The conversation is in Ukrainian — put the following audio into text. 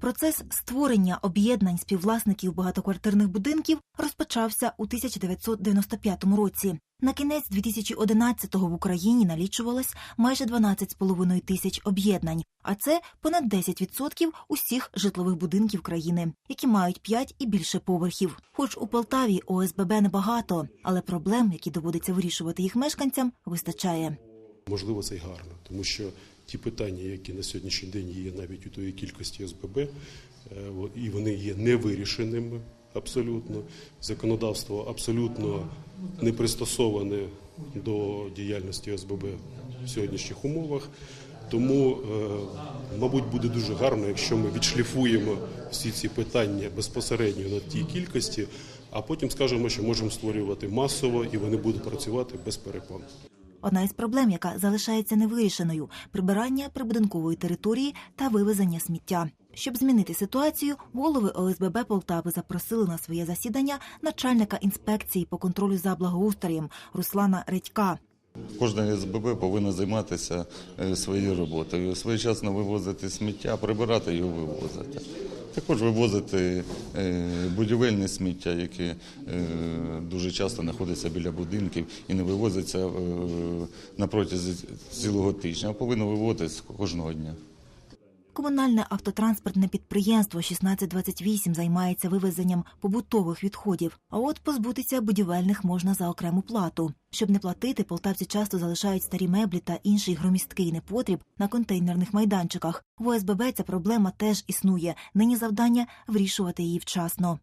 Процес створення об'єднань співвласників багатоквартирних будинків розпочався у 1995 році. На кінець 2011-го в Україні налічувалось майже 12,5 тисяч об'єднань, а це понад 10% усіх житлових будинків країни, які мають 5 і більше поверхів. Хоч у Полтаві ОСББ небагато, але проблем, які доводиться вирішувати їх мешканцям, вистачає. Можливо, це й гарно, тому що ті питання, які на сьогоднішній день є навіть у тої кількості СББ, е, і вони є невирішеними абсолютно. Законодавство абсолютно не пристосоване до діяльності СББ в сьогоднішніх умовах. Тому, е, мабуть, буде дуже гарно, якщо ми відшліфуємо всі ці питання безпосередньо на тій кількості, а потім скажемо, що можемо створювати масово і вони будуть працювати без перепон. Одна із проблем, яка залишається невирішеною прибирання прибудинкової території та вивезення сміття. Щоб змінити ситуацію, голови ОСББ Полтави запросили на своє засідання начальника інспекції по контролю за благоустроєм Руслана Редька. Кожна СББ повинна займатися е, своєю роботою, своєчасно вивозити сміття, прибирати його вивозити. Також вивозити е, будівельне сміття, яке е, дуже часто знаходиться біля будинків і не вивозиться е, на протязі цілого тижня, а повинно вивозитися кожного дня. Комунальне автотранспортне підприємство 1628 займається вивезенням побутових відходів. А от позбутися будівельних можна за окрему плату. Щоб не платити, полтавці часто залишають старі меблі та інший громісткий непотріб на контейнерних майданчиках. В ОСББ ця проблема теж існує. Нині завдання вирішувати її вчасно.